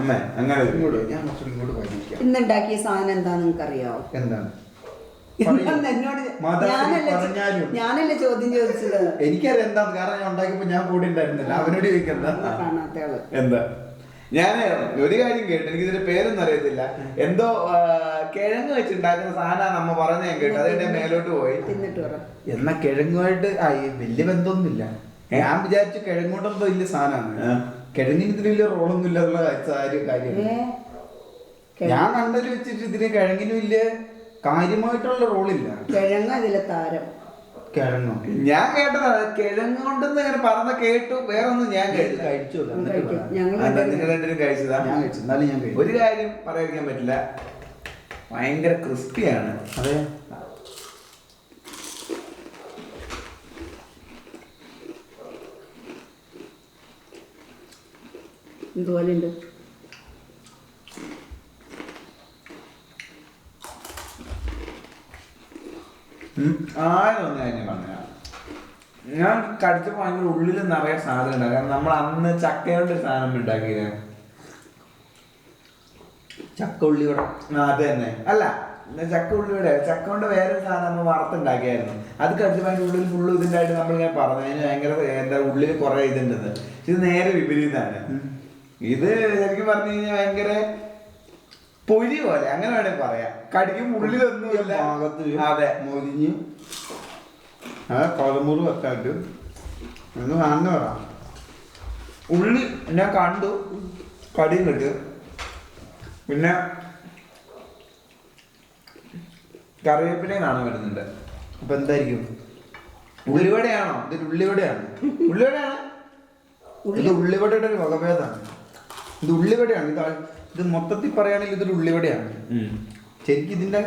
അമ്മേ അങ്ങനെ ഇങ്ങോട്ട് ഞാൻ കുറച്ചുകൂടി ഇങ്ങോട്ട് വായിക്കാം ഇന്നുണ്ടാക്കിയ സാധനം എന്താ നിങ്ങൾക്ക് അറിയാവോ എന്താണ്? ഇന്ന് എന്നോട് ഞാനല്ലേ പറഞ്ഞാലും. ഞാനല്ലേ ചോദ്യം ചോദിച്ചത്? എനിക്കറിയാം എന്താ കാരണം ഞാൻ ഉണ്ടാക്കിയപ്പോ ഞാൻ കൂടെ ഉണ്ടായിരുന്നില്ല. അവനോട് ചോദിക്കണ്ട. എന്താ കാണാത്ത ആൾ എന്താ? ഞാൻ ഒരു കാര്യം കേട്ടു. എനിക്ക് ഇതിന്റെ പേരൊന്നും അറിയത്തില്ല. എന്തോ കിഴങ്ങ് വെച്ചുണ്ടാക്കുന്ന സാധനം നമ്മ പറഞ്ഞ ഞാൻ കേട്ടു. അതിന്റെ മേലോട്ട് പോയി. എന്നാ കിഴങ്ങുമായിട്ട് വലിയ ബന്ധമൊന്നുമില്ല. ഞാൻ വിചാരിച്ചു കിഴങ്ങോട്ടൊന്നും വലിയ സാധനമാണ്. കിഴങ്ങിന് ഇതിന് വലിയ റോളൊന്നും ഇല്ലാതുള്ള കാര്യം കാര്യമാണ് ഞാൻ കണ്ടതിൽ വെച്ചിട്ട് ഇതിന് കിഴങ്ങിന് വലിയ കാര്യമായിട്ടുള്ള റോളില്ല. കിഴങ്ങ് അതിലെ താരം. കിഴങ്ങോ? ഞാൻ കേട്ടതാ കിഴങ്ങ് കൊണ്ടെന്ന് ഇങ്ങനെ പറഞ്ഞ കേട്ടു വേറെ ഒന്നും ഞാൻ കേട്ടില്ല. കഴിച്ചു നിങ്ങൾ രണ്ടുപേരും കഴിച്ചതാ? ഞാൻ കഴിച്ചു. എന്നാലും ഞാൻ കഴിച്ചു. ഒരു കാര്യം പറയാതിരിക്കാൻ പറ്റില്ല. ഭയങ്കര ക്രിസ്പിയാണ്. അതെ. ഇതുപോലെ ഉണ്ട് ആരും ഒന്ന് കാര്യം പറഞ്ഞ ഞാൻ കടിച്ചപ്പോ അതിന്റെ ഉള്ളിൽ നിറയെ സാധനം ഉണ്ടാകും കാരണം നമ്മൾ അന്ന് ചക്കയോണ്ട് ഒരു സാധനം ഉണ്ടാക്കിയത് ചക്ക ഉള്ളി ആ, അത് തന്നെ. അല്ല ചക്ക ഉള്ളിയുടെ ചക്ക കൊണ്ട് വേറൊരു സാധനം നമ്മൾ വറുത്തുണ്ടാക്കിയായിരുന്നു. അത് കടിച്ചപ്പോ അതിന്റെ ഉള്ളിൽ ഫുള്ള് ഇതിന്റെ ആയിട്ട് നമ്മൾ ഞാൻ പറഞ്ഞു. അതിന് ഭയങ്കര എന്താ ഉള്ളിൽ കുറെ ഇതുണ്ടെന്ന്. ഇത് നേരെ വിപരീതമാണ്. ഇത് ശരിക്കും പറഞ്ഞു കഴിഞ്ഞാൽ ഭയങ്കര പൊരി പോലെ അങ്ങനെ വേണമെങ്കിൽ പറയാം. കടിക്കും ഉള്ളിലൊന്നുമില്ല ഭാഗത്ത് അതെ. മൊരിഞ്ഞ് അതെ കൊലമുറി വെക്കാട്ട് എന്ന് സാധനം പറ ഉള്ളി ഞാൻ കണ്ടു. കടിയും കിട്ടി പിന്നെ കറിവേപ്പിനെ കാണാൻ വരുന്നുണ്ട്. അപ്പൊ എന്തായിരിക്കും? ഉള്ളിവടയാണോ? ഇതൊരു ഉള്ളിവടയാണ്. ഉള്ളിവടയാണ്? ഇത് ഉള്ളിവടയുടെ ഒരു വകഭേദമാണ്. ഇത് ഉള്ളിവടയാണ്. ഇത് ഇത് മൊത്തത്തിൽ പറയുകയാണെങ്കിൽ ഇതൊരു ഉള്ളിവടയാണ്. ശരിക്കും ഇതിന്റെ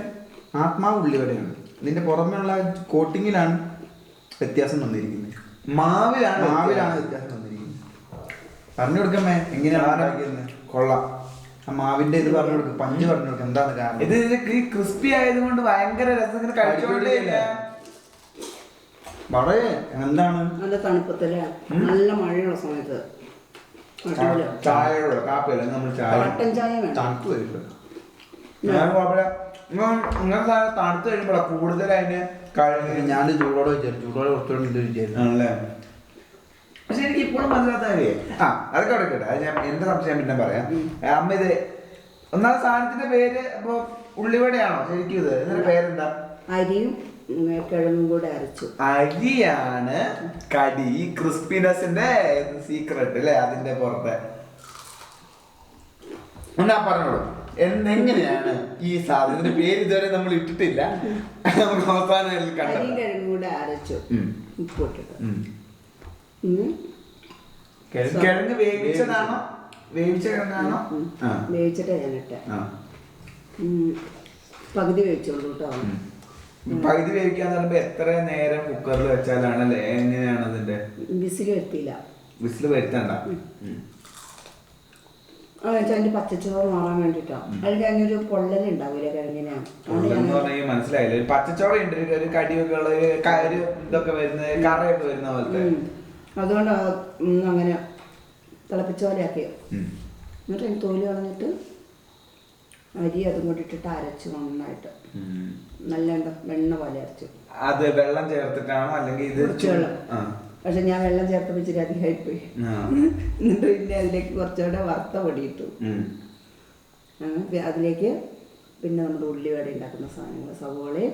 ആത്മാവ് ഉള്ളിവടയാണ്. ഇതിന്റെ പുറമെയുള്ള കോട്ടിങ്ങിലാണ് വ്യത്യാസം വന്നിരിക്കുന്നത്. മാവിലാണ് മാവിലാണ് വ്യത്യാസം. വന്നിരിക്കുന്നത്. പറഞ്ഞു കൊടുക്കമ്മേ എങ്ങനെയാണ് ആരാക്കിയിരുന്നത് കൊള്ളാം. ആ മാവിന്റെ ഇത് പറഞ്ഞു കൊടുക്കും പഞ്ച് പറഞ്ഞു കൊടുക്കും എന്താണ് കാരണം? ഇത് ഈ ക്രിസ്പി ആയതുകൊണ്ട് ഭയങ്കര രസം ഇങ്ങനെ കഴിച്ചോണ്ടേ ഇല്ല. വളരെ എന്താണ്? നല്ല തണുപ്പത്തിൽ നല്ല മഴയുള്ള സമയത്ത്. ചായയോടെ കാപ്പിയല്ല നമ്മൾ ചായ കട്ടൻ ചായ വേണം. തണുപ്പ് വരില്ല ഞാൻ കുഴപ്പമില്ല. ഇങ്ങനെ സാധനം തണുത്ത് കഴിയുമ്പോഴാണ് കൂടുതൽ അതിന് കഴിഞ്ഞ ഞാൻ ചൂടോടെ വിചാരിച്ചു. ചൂടോടെ കുറച്ചുകൂടെ ഇത് വിചാരിച്ചു. ആണല്ലേ? പക്ഷെ എനിക്ക് ഇപ്പോഴും മനസ്സിലാത്ത കാര്യം ആ അതൊക്കെ അവിടെ കേട്ടോ. അത് ഞാൻ എന്റെ സംശയം പിന്നെ പറയാം. അമ്മ ഇത് ഒന്നാമത് സാധനത്തിന്റെ പേര് അപ്പൊ ഉള്ളിവടയാണോ? ശരിക്കും ഇത്. ഇതിന്റെ പേരെന്താ? അരിയും കിഴങ്ങും കൂടെ അരച്ചു. അരിയാണ് കടി. ഈ ക്രിസ്പിനെസിന്റെ സീക്രട്ട് അല്ലേ അതിന്റെ പുറത്തെ. എന്നാ പറഞ്ഞോളൂ. എങ്ങനെയാണ് ഈ സാധനത്തിന്റെ പേര് ഇതുവരെ നമ്മൾ ഇട്ടിട്ടില്ല. നമുക്ക് അവസാനം കിഴങ്ങും കൂടെ അരച്ചു. ഉം. ഉപ്പ് ഇട്ടിട്ട് ഉം. ഇനി കിഴങ്ങ് വേവിച്ചതാണോ? വേവിച്ച കിഴങ്ങാണോ വേവിച്ചിട്ട് ഞാനിട്ട് പകുതി വേവിച്ചോളൂ കേട്ടോ. പകുതി വേവിക്കാന്ന് പറയുമ്പോ എത്ര നേരം കുക്കറിൽ വെച്ചാലാണ് എങ്ങനെയാണ് അതിന്റെ? വിസിൽ വരുത്തിയില്ല. വിസിൽ വരുത്തണ്ട. അത് അതിന്റെ പച്ചച്ചോറ് മാറാൻ വേണ്ടിട്ടാ. കഴിഞ്ഞൊരു പൊള്ളൽ പറഞ്ഞാൽ മനസ്സിലായില്ല? ഒരു പച്ചച്ചോറ ഉണ്ട്. ഒരു- കടിയൊക്കെ ഉള്ള ഒരു ഇതൊക്കെ വരുന്ന കറയൊക്കെ വരുന്ന പോലത്തെ. അതുകൊണ്ട് അങ്ങനെ തിളപ്പിച്ച പോലെ ആക്കി. എന്നിട്ട് തോലി കളഞ്ഞിട്ട് അരി അതും കൂടി ഇട്ടിട്ട് അരച്ചു നന്നായിട്ട്. നല്ല വെണ്ണ പോലെ അരച്ചു. അത് വെള്ളം ചേർത്തിട്ടാണോ? അല്ലെങ്കിൽ ഇത് കുറച്ച് വെള്ളം. ആ. പക്ഷെ ഞാൻ വെള്ളം ചേർത്തപ്പോൾ ഇച്ചിരി അധികമായി പോയി ആ. എന്നിട്ട് പിന്നെ അതിലേക്ക് കുറച്ചുകൂടെ വറുത്ത പൊടിയിട്ടു. അതിലേക്ക് പിന്നെ നമ്മുടെ ഉള്ളിവട ഉണ്ടാക്കുന്ന സാധനങ്ങൾ സവോളയും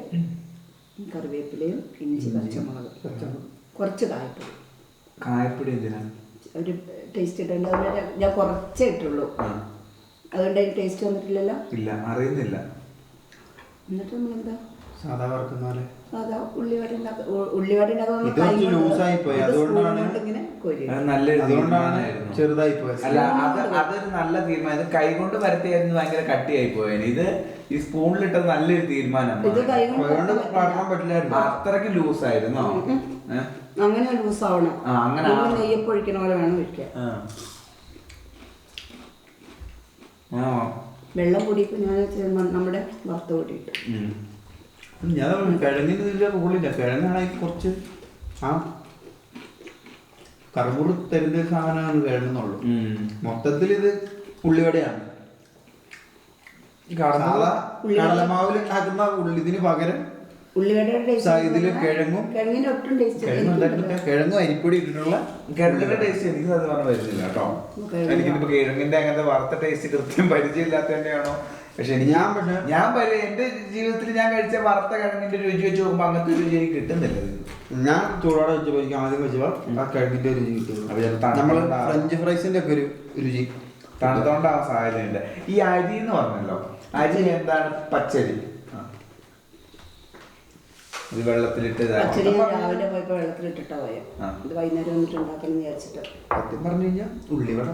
കറിവേപ്പിലയും ഇഞ്ചി പച്ചമുളക് കുറച്ച് കായപ്പൊടി. കായപ്പൊടി എന്തിനാ? ഒരു ടേസ്റ്റ് ഇട്ടുണ്ട് ഞാൻ കുറച്ചേ ഇട്ടുള്ളൂ. അതുകൊണ്ട് ടേസ്റ്റ് വന്നിട്ടില്ലല്ലോ? ഇല്ല അറിയുന്നില്ല. എന്നിട്ട് നമ്മളെന്താ? സാധാ വറക്കുന്ന പോലെ സാധാ ഉള്ളിവട ഉള്ളിവട ലൂസായി പോയി. അതുകൊണ്ടാണ് അതുകൊണ്ടാണ് ചെറുതായി പോയത് അല്ല അത് അതൊരു നല്ല തീരുമാനം. ഇത് കൈകൊണ്ട് വരത്തിയായിരുന്നു ഭയങ്കര കട്ടിയായി പോയേനെ ഇത് ഈ സ്പൂണിലിട്ടത് നല്ലൊരു തീരുമാനം ഇത് കൈ കൊണ്ട് അതുകൊണ്ട് പറ്റാൻ പടർത്താൻ പറ്റില്ലായിരുന്നു. അത്രയ്ക്ക് ലൂസ് ആയിരുന്നോ അങ്ങനെ ലൂസ് ആവണം അങ്ങനെ നമ്മൾ ആവണം. നെയ്യപ്പ് ഒഴിക്കണ പോലെ വേണം ഒഴിക്കാൻ ആ. വെള്ളം പൊടിയിട്ട് ഞാൻ നമ്മുടെ വറുത്ത് പൊടി ഇട്ടു ഞാൻ കിഴങ്ങിന് ഇതിന്റെ റോളില്ല കിഴങ്ങാണെങ്കിൽ കുറച്ച് ആ കറുമുറു തരുന്ന സാധനമാണ് കിഴങ്ങെന്നുള്ളൂ. മൊത്തത്തിൽ ഇത് ഉള്ളിവടയാണ്. സാധാ. കടലമാവിൽ ഉണ്ടാക്കുന്ന ഉള്ളി ഇതിന് പകരം ഉള്ളിവടയുടെ ഇതിൽ കിഴങ്ങും കിഴങ്ങിന് ഒട്ടും ടേസ്റ്റ് കിഴങ്ങ് അരിപ്പൊടി ഇട്ടിട്ടുള്ള കിഴങ്ങിന്റെ ടേസ്റ്റ് എനിക്ക് അത് പറഞ്ഞ വരുന്നില്ല കേട്ടോ. എനിക്കിപ്പോ കിഴങ്ങിന്റെ അങ്ങനത്തെ വറുത്ത ടേസ്റ്റ് കൃത്യം പരിചയമില്ലാത്തതിന്റെയാണോ പക്ഷെ ഞാൻ പക്ഷെ ഞാൻ എന്റെ ജീവിതത്തിൽ ഞാൻ കഴിച്ച വറുത്ത കിഴങ്ങിന്റെ രുചി വെച്ച് നോക്കുമ്പോ അങ്ങനത്തെ രുചി എനിക്ക് കിട്ടുന്നില്ല ഞാൻ ചൂടോടെ വെച്ചപ്പോൾ എനിക്ക് ആദ്യം വെച്ചപ്പോൾ ആ കിഴങ്ങിന്റെ രുചി കിട്ടും നമ്മൾ ഫ്രഞ്ച് ഫ്രൈസിന്റെ ഒക്കെ ഒരു രുചി. തണുത്തോണ്ടാവാൻ സാധ്യതയുണ്ട് ഈ അരി എന്ന് പറഞ്ഞല്ലോ. അരി എന്താണ്? പച്ചരി. ഇത് വെള്ളത്തിലിട്ട് പച്ചരി രാവിലെ പോയപ്പോ വെള്ളത്തിലിട്ടിട്ടാ പോയെ. ആ. ഇത് വൈകുന്നേരം വന്നിട്ട് ഉണ്ടാക്കണം വിചാരിച്ചിട്ട്. സത്യം പറഞ്ഞു കഴിഞ്ഞാൽ ഉള്ളിവട.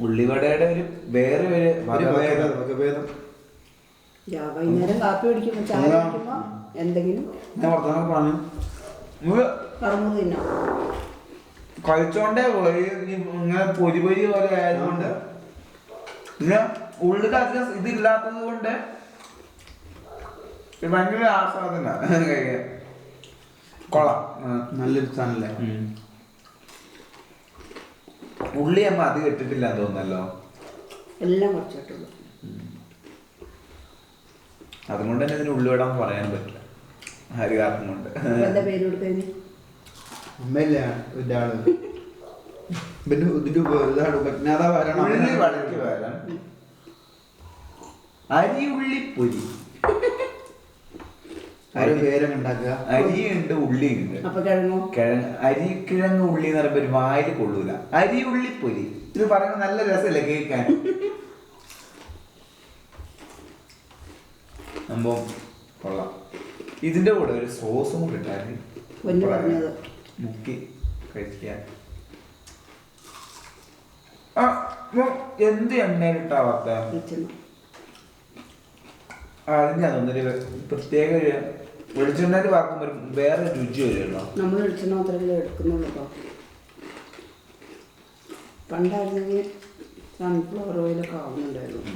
ഉള്ളിവടയുടെ ഒരു വേറെ ഒരു വകഭേദം. വകഭേദം, വൈകുന്നേരം കാപ്പി കുടിക്കുമ്പോ ചായ ആ. കുടിക്കുമ്പോ എന്തെങ്കിലും ഞാൻ വർത്തമാനം പറഞ്ഞു? ഇത് തിന്നാം? കഴിച്ചോണ്ടേ പോയി ഇങ്ങനെ പൊരി പൊരി പോലെ ആയതുകൊണ്ട്. പിന്നെ ഉള്ളിൽ അധികം ഇതില്ലാത്തത് കൊണ്ട് ഭയങ്കര ആസ്വാദന. കഴിക്കാൻ. കൊള്ളാം. നല്ലൊരു സാധനല്ലേ? ഉള്ളി അമ്മ അധികം ഇട്ടിട്ടില്ല എന്ന് തോന്നുന്നല്ലോ? എല്ലാം കുറച്ചിട്ടുള്ളൂ അതുകൊണ്ട് തന്നെ ഇതിന് ഉള്ളിവിടാന്ന് പറയാൻ പറ്റില്ല. ഹരികാരം കൊണ്ട്. അരി എന്താ പേര് കൊടുത്തതിന്? അമ്മയല്ലേ പിന്നെ ഇതിന്റെ ഉപജ്ഞാതാവാരാണ് ഉള്ളി പൊരി അരി അരിയുണ്ട് ഉള്ളിയുണ്ട്. ഉള്ളി ഉണ്ട് അരി കിഴങ്ങ് ഉള്ളി എന്ന് പറയുമ്പോൾ ഒരു വായിൽ കൊള്ളൂല. അരി ഉള്ളി പൊരി. ഇത് പറയുമ്പോൾ നല്ല രസമല്ലേ കേൾക്കാൻ? സംഭവം കൊള്ളാം. ഇതിന്റെ കൂടെ ഒരു സോസും കൂടെ ഇട്ടാൽ മുക്കി കഴിക്കാൻ. എന്ത് എണ്ണയിലിട്ടാവാത്ത വെളിച്ചെണ്ണ. അതൊന്നൊരു പ്രത്യേക ഒരു വെളിച്ചെണ്ണയിൽ വേറെ രുചി വരുമല്ലോ നമ്മൾ വെളിച്ചെണ്ണ മാത്രമേ എടുക്കുന്നുള്ളൂ കേട്ടോ. പണ്ടായിരുന്നെങ്കിൽ സൺഫ്ലവർ ഓയിലൊക്കെ ആവുന്നുണ്ടായിരുന്നു.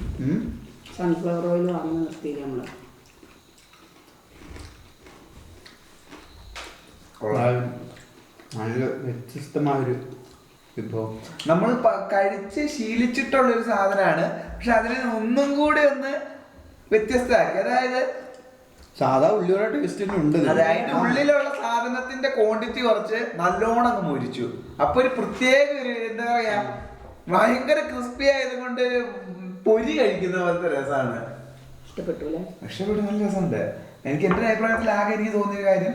സൺഫ്ലവർ ഓയിൽ വാങ്ങി നിർത്തിയില്ല നമ്മൾ. കൊള്ളാം. നല്ല വ്യത്യസ്തമായൊരു വിഭവം. നമ്മൾ കഴിച്ച് ശീലിച്ചിട്ടുള്ള ഒരു സാധനമാണ്. പക്ഷെ അതിനെ ഒന്നും കൂടി ഒന്ന് വ്യത്യസ്തമാക്കി അതായത് സാധാ ഉള്ളിയുടെ ടേസ്റ്റിന് തന്നെ ഉണ്ട് ഇതിന്. അതിന്റെ ഉള്ളിലുള്ള സാധനത്തിന്റെ ക്വാണ്ടിറ്റി കുറച്ച് നല്ലോണം അങ്ങ് മുരിച്ചു. അപ്പൊ ഒരു പ്രത്യേക ഒരു എന്താ പറയാ ഭയങ്കര ക്രിസ്പി ആയത് കൊണ്ട് പൊരി കഴിക്കുന്ന പോലത്തെ രസമാണ് ഇഷ്ടപ്പെട്ടു നല്ല രസമുണ്ട്. എനിക്ക് എന്റെ അഭിപ്രായത്തിൽ ആകെ എനിക്ക് തോന്നിയ കാര്യം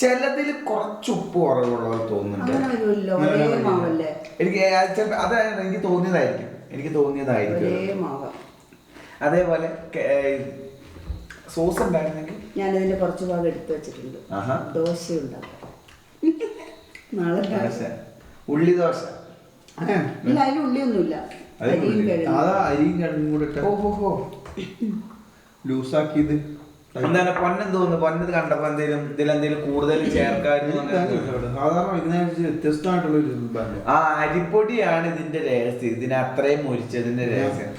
ചിലതിൽ കുറച്ച് ഉപ്പ് കുറവുള്ള പോലെ തോന്നുന്നുണ്ട്. എനിക്ക് അതായത് എനിക്ക് തോന്നിയതായിരിക്കും. എനിക്ക് തോന്നിയതായിരിക്കും. അതേപോലെ സോസ് ഉണ്ടായിരുന്നെങ്കിൽ ഞാൻ ഇതിന്റെ കുറച്ച് ഭാഗം എടുത്തു വെച്ചിട്ടുണ്ട്. ദോശ ഉണ്ടാക്കാം നാളെ ദോശ. ഉള്ളി ദോശ. ഏ, ഇല്ല അതിൽ ഉള്ളിയൊന്നുമില്ല. അരിയും. കിഴങ്ങും. കൂടെ ലൂസാക്കിയത്. എന്താണ് പൊന്നെന്ന് തോന്നുന്നു പൊന്നത് കണ്ടപ്പോ എന്തേലും ഇതിലെന്തേലും കൂടുതൽ ചേർക്കാനും സാധാരണ ഇതിനനുസരിച്ച് വ്യത്യസ്തമായിട്ടുള്ള ഒരു വിഭവമല്ലേ. ആ അരിപ്പൊടിയാണ് ഇതിന്റെ രഹസ്യം. ഇതിനെ അത്രയും മുരിച്ചതിന്റെ രഹസ്യം.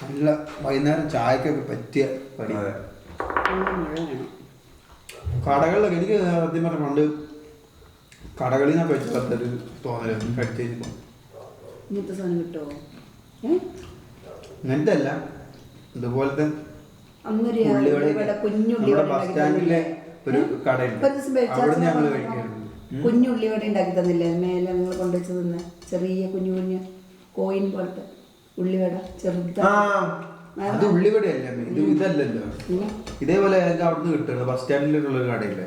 നല്ല വൈകുന്നേരം ചായക്കൊക്കെ പറ്റിയ വേണം കടകളിലൊക്കെ എനിക്ക് സത്യം പറഞ്ഞ പണ്ട് കടകളിൽ നിന്നൊക്കെ വെച്ചിട്ടൊരു തോന്നൽ കഴിച്ചു കഴിഞ്ഞപ്പോൾ ഇങ്ങനത്തെ സാധനം കിട്ടുമോ ഏ? അങ്ങനത്തെ അല്ല ഇതുപോലത്തെ ബസ് സ്റ്റാൻഡിലെ ഒരു കടയുണ്ട്. അവിടെ ഞങ്ങൾ കഴിക്കാറുണ്ട് കുഞ്ഞുള്ളിവട ഉണ്ടാക്കി തന്നില്ലേ? മേലെ നിങ്ങൾ കൊണ്ടുവച്ച് തിന്ന. ചെറിയ കുഞ്ഞു കുഞ്ഞു കോയിൻ പോലത്തെ. ഉള്ളിവട ചെറുതാ. അത് ഉള്ളിവടയല്ല ഇത് ഇതല്ലല്ലോ. ഇതേപോലെ ഞങ്ങൾക്ക് അവിടുന്ന് കിട്ടുന്നത് ബസ് സ്റ്റാൻഡിലുള്ള ഒരു കടയില്ലേ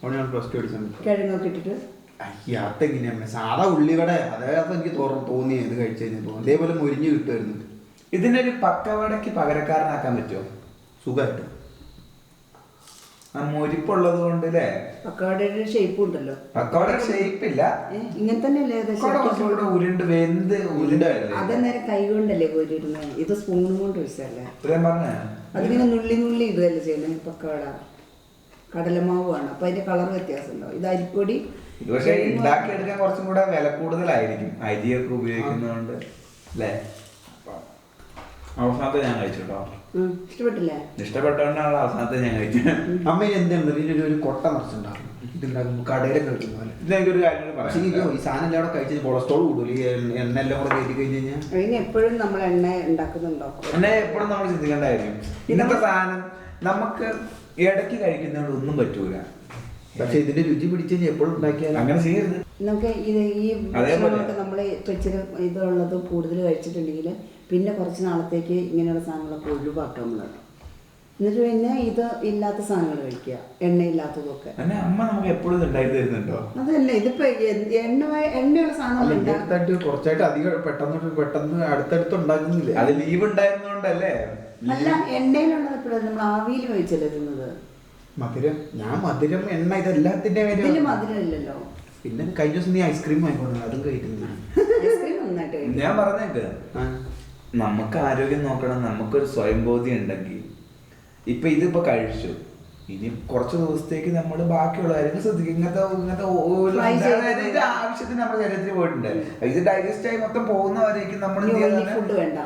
അവിടെ ഞാൻ പ്ലസ് ടു അടിച്ചത് കിഴങ്ങൊക്കെ ഇട്ടിട്ട്. അയ്യ അതെങ്ങനെയാണ് സാധാ ഉള്ളിവട അതായത് എനിക്ക് തോന്നി ഇത് കഴിച്ചു അതേപോലെ മുരിഞ്ഞ് കിട്ടുമായിരുന്നു. ഇതിനൊരു പക്കവടക്ക് പകരക്കാരനാക്കാൻ പറ്റുമോ? സുഖമായിട്ട്. ആ മുരിപ്പുള്ളത് കൊണ്ട് അല്ലേ ഷേപ്പും ഉണ്ടല്ലോ ഷേപ്പ് ഇല്ല ഇങ്ങനെ തന്നെയല്ലേ ഏകദേശം പക്കവട കുറച്ചും കൂടെ ഉരുണ്ട് വെന്ത് ഉരുണ്ടല്ലേ അതന്നേരം കൈ കൊണ്ടല്ലേ പോയിരുന്നത് ഇത് സ്പൂണും കൊണ്ട് ഒഴിച്ചല്ലേ? ഇത്രയും പറഞ്ഞ. അതിങ്ങനെ നുള്ളി നുള്ളി ഇടുകയല്ലേ ചെയ്യുന്നത് പക്കവട കടലമാവാണ് അപ്പൊ അതിന്റെ കളർ വ്യത്യാസം ഉണ്ടാവും ഇത് അരിപ്പൊടി? ഇത് പക്ഷെ ഉണ്ടാക്കിയെടുക്കാൻ കുറച്ചും കൂടെ വില കൂടുതലായിരിക്കും. അരിയൊക്കെ ഉപയോഗിക്കുന്നതുകൊണ്ട് അല്ലേ അവസാനത്തെ ഞാൻ കഴിച്ചു കേട്ടോ. ഉം, ഇഷ്ടപ്പെട്ടില്ലേ? ഇഷ്ടപ്പെട്ടോണ്ടാണ് അവസാനത്തെ ഞാൻ കഴിച്ചത്. അമ്മ എന്താണ് ഇതിലൊരു ഒരു കൊട്ട ഇതുണ്ടാകുമ്പോൾ പോലെ. കാര്യം പക്ഷേ ഈ സാധനം എല്ലാം കൂടെ കഴിച്ചാൽ കൊളസ്ട്രോൾ കൂടും. ഈ എണ്ണ എല്ലാം കൂടെ കയറ്റി കഴിഞ്ഞ് കഴിഞ്ഞാൽ അതിന് എപ്പോഴും നമ്മൾ എണ്ണ ഉണ്ടാക്കുന്നുണ്ടോ? എണ്ണ എപ്പോഴും നമ്മൾ ചിന്തിക്കേണ്ട കാര്യം ഇന്നത്തെ സാധനം നമുക്ക് ഇടയ്ക്ക് കഴിക്കുന്നതുകൊണ്ട് ഒന്നും പറ്റൂല. പക്ഷെ ഇതിന്റെ രുചി പിടിച്ച് കഴിഞ്ഞാൽ എപ്പോഴും ഉണ്ടാക്കിയാൽ അങ്ങനെ ചെയ്യരുത്. നമുക്ക് ഇത് ഈ. നമ്മൾ ഇച്ചിരി ഇതുള്ളത് കൂടുതൽ കഴിച്ചിട്ടുണ്ടെങ്കിൽ പിന്നെ കുറച്ച് നാളത്തേക്ക് ഇങ്ങനെയുള്ള സാധനങ്ങളൊക്കെ ഒഴിവാക്കുക നമ്മൾ എന്നിട്ട് പിന്നെ ഇത് ഇല്ലാത്ത സാധനങ്ങൾ കഴിക്കുക എണ്ണയില്ലാത്തതൊക്കെ. എന്നെ അമ്മ നമുക്ക് എപ്പോഴും ഉണ്ടാക്കി തരുന്നുണ്ടോ? അതല്ല ഇതിപ്പോ എണ്ണ എണ്ണയുള്ള ഉണ്ടാ- കുറച്ചായിട്ട് അധികം പെട്ടെന്ന് പെട്ടെന്ന് അടുത്തടുത്ത് ഉണ്ടാക്കുന്നില്ലേ? അത് ലീവ് ഉണ്ടായിരുന്നോണ്ടല്ലേ? അല്ല എണ്ണയിലുള്ളത് എപ്പോഴും നമ്മൾ ആവിയിൽ വെച്ചല്ലേ തിന്നത് മധുരം ഞാൻ മധുരം എണ്ണ ഇതെല്ലാത്തിന്റെ ഇതിൽ മധുരം ഇല്ലല്ലോ. പിന്നെ കഴിഞ്ഞ ദിവസം നീ ഐസ്ക്രീം വാങ്ങിക്കൊണ്ടു അതും കഴിക്കുന്നു. ഞാൻ പറഞ്ഞേക്ക്. നമുക്ക് ആരോഗ്യം നോക്കണം നമുക്കൊരു സ്വയംബോധ്യം ഉണ്ടെങ്കിൽ. ഇപ്പൊ ഇതിപ്പോ കഴിച്ചു. ഇനി കുറച്ച് ദിവസത്തേക്ക് നമ്മൾ ബാക്കിയുള്ള കാര്യങ്ങൾ ശ്രദ്ധിക്കും. ഇങ്ങനത്തെ ഇങ്ങനത്തെ ആവശ്യത്തിന് നമ്മുടെ ശരീരത്തിൽ പോയിട്ടുണ്ട്. ഇത് ഡൈജസ്റ്റ് ആയി മൊത്തം പോകുന്നവരേക്കും നമ്മൾ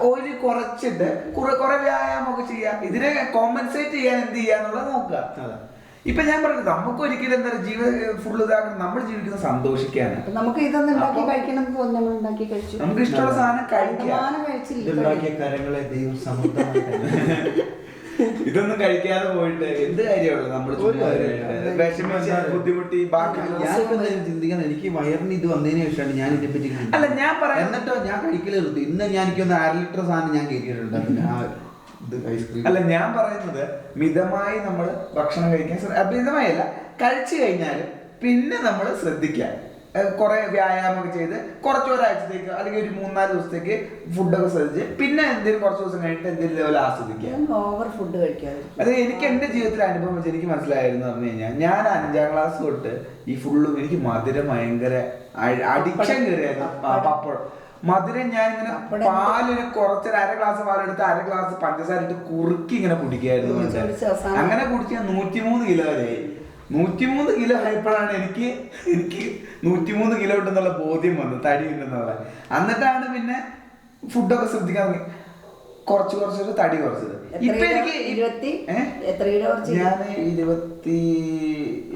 ഓയിൽ കുറച്ചിട്ട് കുറെ കുറെ വ്യായാമം ഒക്കെ ചെയ്യാം. ഇതിനെ കോമ്പൻസേറ്റ് ചെയ്യാൻ എന്ത് ചെയ്യാന്നുള്ളത് നോക്കുക. അതെ. ഇപ്പൊ ഞാൻ പറഞ്ഞത് നമുക്ക് ഒരിക്കലും എന്താ ജീവ ഫുൾ ഇതാക്കണം നമ്മൾ ജീവിക്കുന്ന സന്തോഷിക്കാണ് നമുക്ക് ഇതൊന്നും ഉണ്ടാക്കി കഴിക്കണം ഉണ്ടാക്കി കഴിച്ചു. നമുക്ക് ഇഷ്ടമുള്ള സാധനം കഴിക്കാം. ഇതൊന്നും കഴിക്കാതെ പോയിട്ട് എന്ത് കാര്യമുള്ളു നമ്മൾ ബുദ്ധിമുട്ടി ബാക്കി ചിന്തിക്കണം? എനിക്ക് വയറിന് ഇത് വന്നതിന് ശേഷമാണ് ഞാൻ ഇതിനെ പറ്റി അല്ല, ഞാൻ പറയാം- എന്നിട്ടോ ഞാൻ കഴിക്കലേ ഇന്ന് ഞാൻ എനിക്കൊന്ന് അര ലിറ്റർ സാധനം ഞാൻ കയറ്റിയിട്ടുണ്ട്. ഇത് ഐസ്ക്രീം. അല്ല ഞാൻ പറയുന്നത് മിതമായി നമ്മൾ ഭക്ഷണം കഴിക്കാൻ മിതമായല്ല കഴിച്ചു കഴിഞ്ഞാൽ പിന്നെ നമ്മൾ ശ്രദ്ധിക്കാൻ കുറെ വ്യായാമമൊക്കെ ചെയ്ത് കുറച്ച് ഒരാഴ്ചത്തേക്ക് അല്ലെങ്കിൽ ഒരു മൂന്നാൽ ദിവസത്തേക്ക് ഫുഡൊക്കെ ശ്രദ്ധിച്ച് പിന്നെ എന്തെങ്കിലും കുറച്ച് ദിവസം കഴിഞ്ഞിട്ട് എന്തെങ്കിലും ലെവൽ ആസ്വദിക്കുക. ഓവർ ഫുഡ് കഴിക്കാതെ അത് എനിക്ക് എന്റെ ജീവിതത്തിൽ അനുഭവം വെച്ച് എനിക്ക് മനസ്സിലായിരുന്നു പറഞ്ഞു കഴിഞ്ഞാൽ ഞാൻ അഞ്ചാം ക്ലാസ് തൊട്ട് ഈ ഫുള്ളും എനിക്ക് മധുരം ഭയങ്കര അഡിക്ഷൻ കയറിയായിരുന്നു പപ്പടം. മധുരം ഞാൻ ഇങ്ങനെ പാലിന് കുറച്ചൊരു അര ഗ്ലാസ് പാലെടുത്ത് അര ഗ്ലാസ് പഞ്ചസാര ഇട്ട് കുറുക്കി ഇങ്ങനെ കുടിക്കായിരുന്നു. അങ്ങനെ കുടിച്ച് ഞാൻ നൂറ്റിമൂന്ന് കിലോ വരെയായി നൂറ്റിമൂന്ന് കിലോ ആയപ്പോഴാണ് എനിക്ക് എനിക്ക് നൂറ്റിമൂന്ന് കിലോ ഉണ്ടെന്നുള്ള ബോധ്യം വന്നു തടി ഉണ്ടെന്നുള്ള. എന്നിട്ടാണ് പിന്നെ ഫുഡൊക്കെ ശ്രദ്ധിക്കാൻ തുടങ്ങി. കുറച്ച് കുറച്ചൊരു തടി കുറച്ചത്. ഇപ്പൊ എനിക്ക് ഇരുപത്തി? ഞാൻ ഇരുപത്തി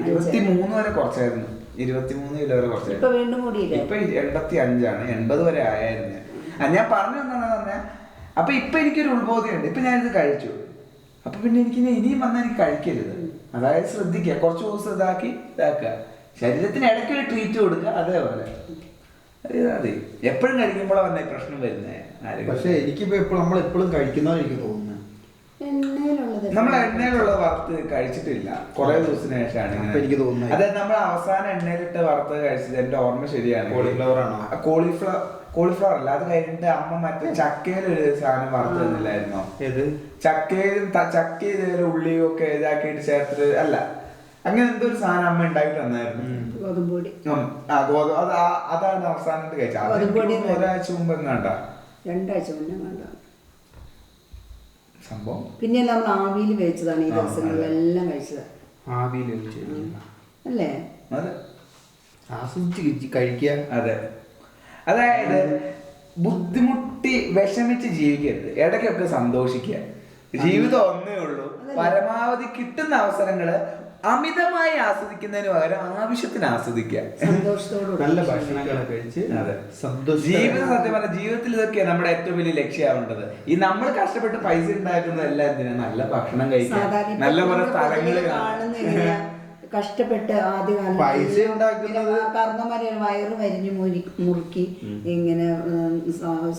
ഇരുപത്തി മൂന്ന് വരെ കുറച്ചായിരുന്നു. ഇരുപത്തി മൂന്ന് കിലോ വരെ ഇപ്പൊ കുറച്ചായിരുന്നു വീണ്ടും കൂടിയില്ലേ? ഇപ്പൊ എൺപത്തി അഞ്ചാണ് എൺപത് വരെ ആയായിരുന്നു ഞാൻ. ആ, ഞാൻ പറഞ്ഞു എന്താണെന്ന് പറഞ്ഞാൽ അപ്പൊ ഇപ്പൊ എനിക്കൊരു ഉത്ബോധമുണ്ട് ഇപ്പൊ ഞാനിത് കഴിച്ചു. അപ്പൊ പിന്നെ എനിക്ക് ഇനി ഇനിയും വന്നാൽ എനിക്ക് കഴിക്കരുത്. അതായത് ശ്രദ്ധിക്കുക. കുറച്ച് ദിവസം ഇതാക്കി ഇതാക്കുക. ശരീരത്തിന് ഇടയ്ക്ക് ഒരു ട്രീറ്റ് കൊടുക്കുക. അതേപോലെ അത് അതെ എപ്പോഴും കഴിക്കുമ്പോഴാണ് വന്ന പ്രശ്നം വരുന്നത് പക്ഷെ എനിക്കിപ്പോ എപ്പോഴും നമ്മൾ എപ്പോഴും കഴിക്കുന്ന എനിക്ക് എണ്ണയിലുള്ളത് നമ്മൾ എണ്ണയിലുള്ള വറുത്ത് കഴിച്ചിട്ടില്ല. കുറെ ദിവസത്തിന് ശേഷമാണ് എനിക്ക് തോന്നുന്നത്. അതായത് നമ്മൾ അവസാന എണ്ണയിലിട്ട് വറുത്ത് കഴിച്ചത് എന്റെ ഓർമ്മ ശരിയാണ്. കോളിഫ്ലവർ ആണോ? കോളിഫ്ലവർ കോളിഫ്ലവർ അല്ല. അത് കഴിഞ്ഞിട്ട് അമ്മ മറ്റേ ചക്കയിൽ ഒരു സാധനം വറുത്ത് തന്നില്ലായിരുന്നോ? ഏത്? ചക്കയിലും ത- ചക്ക ഇതേപോലെ ഉള്ളിയും ഒക്കെ ഇതാക്കിയിട്ട് ചേർത്തിട്ട് അല്ല. അങ്ങനെ എന്തോ ഒരു സാധനം അമ്മ ഉണ്ടാക്കി തന്നായിരുന്നു. ഗോതമ്പൊടി. ആ ഗോതമ്പ് അത് ആ- അതാണ് അവസാനമായിട്ട് കഴിച്ചത്. ഒരാഴ്ച മുമ്പ് എങ്ങാണ്ട? രണ്ടാഴ്ച മുന്നേ വേണ്ട സംഭവം? പിന്നെ നമ്മൾ ആവിയിൽ വേവിച്ചതാണ് ഈ ദിവസങ്ങളിലെല്ലാം കഴിച്ചത്. ആവിയിൽ അല്ലേ? അതെ. ആസ്വദിച്ച് കഴിക്കുക. അതെ. അതായത് ബുദ്ധിമുട്ടി വിഷമിച്ച് ജീവിക്കരുത്. ഇടയ്ക്കൊക്കെ സന്തോഷിക്കുക. ജീവിതം ഒന്നേ ഉള്ളൂ. പരമാവധി കിട്ടുന്ന അവസരങ്ങൾ അമിതമായി ആസ്വദിക്കുന്നതിന് പകരം ആവശ്യത്തിന് ആസ്വദിക്കുക. നല്ല ഭക്ഷണങ്ങളെ കഴിച്ച് ജീവിതം സത്യം പറഞ്ഞ ജീവിതത്തിൽ ഇതൊക്കെയാണ് നമ്മുടെ ഏറ്റവും വലിയ ലക്ഷ്യമാവേണ്ടത് ഈ നമ്മൾ കഷ്ടപ്പെട്ട് പൈസ ഉണ്ടാക്കുന്നത് എല്ലാം എന്തിനാ? നല്ല ഭക്ഷണം കഴിക്കുക നല്ല പോലെ സ്ഥലങ്ങൾ? കഷ്ടപ്പെട്ട് ആദ്യകാലം വയറ് വരിഞ്ഞു മുരി മുറുക്കി ഇങ്ങനെ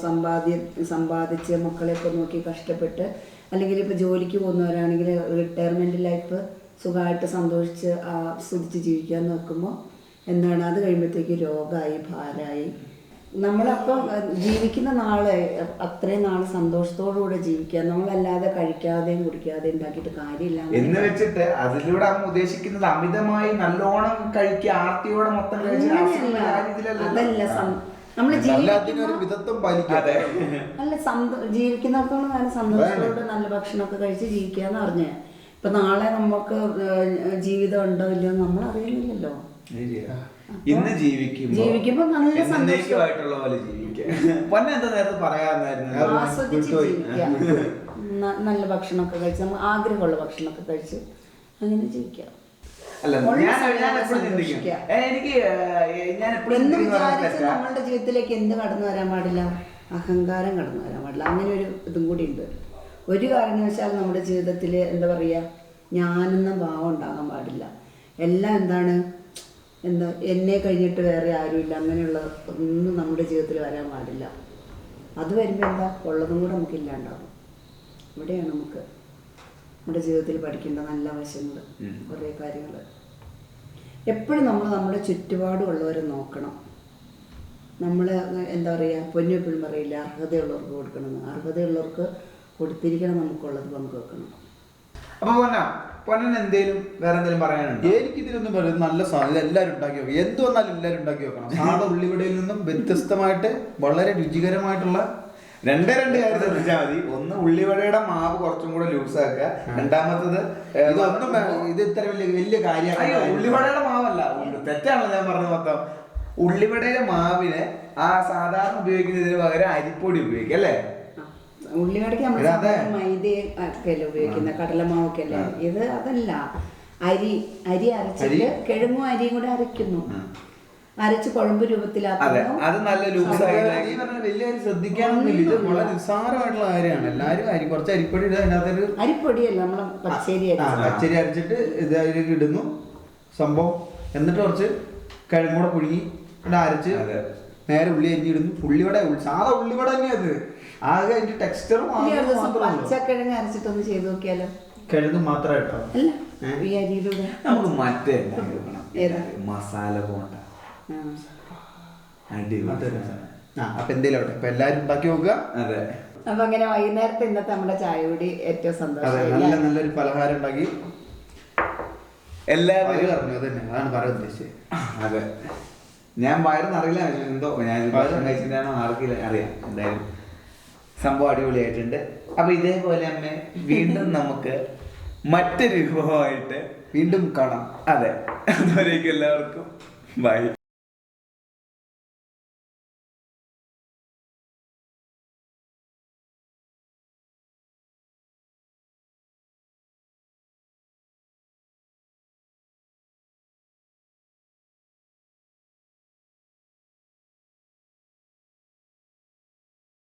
സമ്പാദ്യ സമ്പാദിച്ച് മക്കളെയൊക്കെ നോക്കി കഷ്ടപ്പെട്ട് അല്ലെങ്കിൽ ഇപ്പൊ ജോലിക്ക് പോകുന്നവരാണെങ്കിൽ റിട്ടയർമെന്റ് ലൈഫ് സുഖമായിട്ട് സന്തോഷിച്ച് ആസ്വദിച്ച് ജീവിക്കാൻ നോക്കുമ്പോൾ എന്താണ്? അത് കഴിയുമ്പോഴത്തേക്ക് രോഗമായി ഭാരമായി നമ്മളപ്പം ജീവിക്കുന്ന നാളെ അത്രയും നാൾ സന്തോഷത്തോടുകൂടെ ജീവിക്കുക. നമ്മളല്ലാതെ കഴിക്കാതെയും കുടിക്കാതെയും ഉണ്ടാക്കിയിട്ട് കാര്യമില്ല എന്ന് വെച്ചിട്ട് അതിലൂടെ അമ്മ ഉദ്ദേശിക്കുന്നത് അമിതമായി നല്ലോണം കഴിക്കുക ആർത്തിയോടെ മൊത്തം. അതല്ല പാലിക്കുക. അല്ല സന്തോ- ജീവിക്കുന്നിടത്തോളം നല്ല സന്തോഷത്തോടെ നല്ല ഭക്ഷണമൊക്കെ കഴിച്ച് ജീവിക്കാന്ന് പറഞ്ഞ. ഇപ്പൊ നാളെ നമുക്ക് ജീവിതം ഉണ്ടോ ഇല്ലയോ നമ്മൾ അറിയുന്നില്ലല്ലോ. ഇന്ന് ജീവിക്കും ജീവിക്കുമ്പോ നല്ല സന്തോഷം. പോലെ ജീവിക്കാം. പൊന്നെ എന്താ നേരത്തെ പറയാന്നായിരുന്നു ആസ്വദിച്ച് വിട്ടുപോയി. ജീവിക്കുക. ന- നല്ല ഭക്ഷണമൊക്കെ കഴിച്ച് നമ്മൾ ആഗ്രഹമുള്ള ഭക്ഷണമൊക്കെ കഴിച്ച് അങ്ങനെ ജീവിക്കാം അല്ല ഞാൻ ഞാൻ എപ്പോഴും ചിന്തിക്കും. എനിക്ക് ഞാൻ എപ്പോഴും എന്ന് വിചാരിച്ച് നമ്മളുടെ ജീവിതത്തിലേക്ക് എന്ത് കടന്നു വരാൻ പാടില്ല? അഹങ്കാരം കടന്നു വരാൻ പാടില്ല. അങ്ങനെ ഒരു ഇതും കൂടി ഉണ്ട്. ഒരു കാരണവശാലും നമ്മുടെ ജീവിതത്തിൽ എന്താ പറയുക ഞാനെന്ന ഭാവം ഉണ്ടാകാൻ പാടില്ല. എല്ലാം എന്താണ് എന്താ എന്നെ കഴിഞ്ഞിട്ട് വേറെ ആരുമില്ല അങ്ങനെയുള്ള ഒന്നും നമ്മുടെ ജീവിതത്തിൽ വരാൻ പാടില്ല. അത് വരുമ്പോൾ എന്താ ഉള്ളതും കൂടെ നമുക്ക് ഇല്ലാണ്ടാവും. ഇവിടെയാണ് നമുക്ക് നമ്മുടെ ജീവിതത്തിൽ പഠിക്കേണ്ട നല്ല വശങ്ങൾ കുറേ കാര്യങ്ങൾ. എപ്പോഴും നമ്മൾ നമ്മുടെ ചുറ്റുപാടുമുള്ളവരെ നോക്കണം. നമ്മൾ എന്താ പറയുക പൊന്നു എപ്പോഴും പറയില്ല അർഹതയുള്ളവർക്ക് കൊടുക്കണമെന്ന്. അർഹതയുള്ളവർക്ക് കൊടുത്തിരിക്കണം നമുക്കുള്ളത് പങ്കുവെക്കണം അപ്പൊ പൊന്ന പൊന്നൻ എന്തേലും വേറെ എന്തെങ്കിലും പറയാനുണ്ട്? എനിക്ക് ഇതിലൊന്നും പറയുന്നത് നല്ല സാധനം എല്ലാവരും ഉണ്ടാക്കി നോക്കും എന്ത് വന്നാലും എല്ലാവരും ഉണ്ടാക്കി വെക്കണം. സാധാ ഉള്ളിവിടയിൽ നിന്നും വ്യത്യസ്തമായിട്ട് വളരെ രുചികരമായിട്ടുള്ള രണ്ടേ രണ്ട് കാര്യം ശ്രദ്ധിച്ചാൽ മതി. ഒന്ന് ഉള്ളിവടയുടെ മാവ് കുറച്ചും കൂടെ ലൂസ് ആക്കുക രണ്ടാമത്തത് ഇതൊന്നും ഇത് ഇത്ര വലിയ വലിയ കാര്യമാണ് ഉള്ളിവടയുടെ മാവല്ല. തെറ്റാണല്ലോ ഞാൻ പറഞ്ഞത് മൊത്തം. ഉള്ളിവടയുടെ മാവിനെ ആ സാധാരണ ഉപയോഗിക്കുന്നതിന് പകരം അരിപ്പൊടി ഉപയോഗിക്കുക അല്ലേ? ഉള്ളിവടയ്ക്ക് നമ്മൾ മൈദയും മൈദ ഒക്കെ അല്ലേ ഉപയോഗിക്കുന്ന? കടലമാവൊക്കെ അല്ലേ ഇത് അതല്ല. അരി അരി അരച്ചിട്ട് കിഴങ്ങും അരിയും കൂടെ അരയ്ക്കുന്നു. അരച്ച് കുഴമ്പ് അതെ രൂപത്തിലാക്കുന്നു. അത്. നല്ല ഇത് ശ്രദ്ധിക്കാനൊന്നുമില്ല വളരെ നിസ്സാരമായിട്ടുള്ള കാര്യമാണ്. എല്ലാവരും അരി കുറച്ച് അരിപ്പൊടി ഇടുക. അതിനകത്തൊരു അരിപ്പൊടിയല്ല നമ്മളെ പച്ചരി അരി പച്ചരി അരച്ചിട്ട് ഇത് അതിലേക്ക് ഇടുന്നു. സംഭവം. എന്നിട്ട് കുറച്ച് കിഴങ്ങൂടെ പുഴുങ്ങി ഇവിടെ അരച്ച് നേരെ ഉള്ളി അരിഞ്ഞിടുന്നു ഉള്ളിവട ഉള്ളി- സാധാ ഉള്ളിവട തന്നെയാ അത് ആകെ അതിന്റെ ടെക്സ്ചർ പച്ചക്കിഴങ്ങ് അരച്ചിട്ടൊന്ന് ചെയ്ത് നോക്കിയാലോ? കിഴങ്ങ് മാത്രമായിട്ടോ? ഈ അരിയിലൂടെ. നമുക്ക് മറ്റേ? മസാല പോണ്ട അപ്പൊ എന്തേലും അപ്പൊ എല്ലാരും ഉണ്ടാക്കി നോക്കുക. അതെ. അപ്പൊ അങ്ങനെ വൈകുന്നേരത്തെ ഇന്നത്തെ നമ്മുടെ ചായ കൂടി ഏറ്റവും സന്തോഷം. നല്ല നല്ലൊരു പലഹാരം ഉണ്ടാക്കി. എല്ലാവരും പറഞ്ഞു അതന്നെ. അതാണ് പറയാൻ ഉദ്ദേശിച്ചത്. അതെ. ഞാൻ വയറെന്നറിയില്ല എന്തോ? ഞാൻ ഭക്ഷണം കഴിച്ചിട്ടാണോ? ആർക്കില്ല അറിയാം. എന്തായാലും. സംഭവം അടിപൊളിയായിട്ടുണ്ട്. അപ്പൊ ഇതേപോലെ അമ്മ വീണ്ടും നമുക്ക് മറ്റൊരു വിഭവമായിട്ട് വീണ്ടും കാണാം. അതെ. അതുവരേക്കും എല്ലാവർക്കും. ബൈ.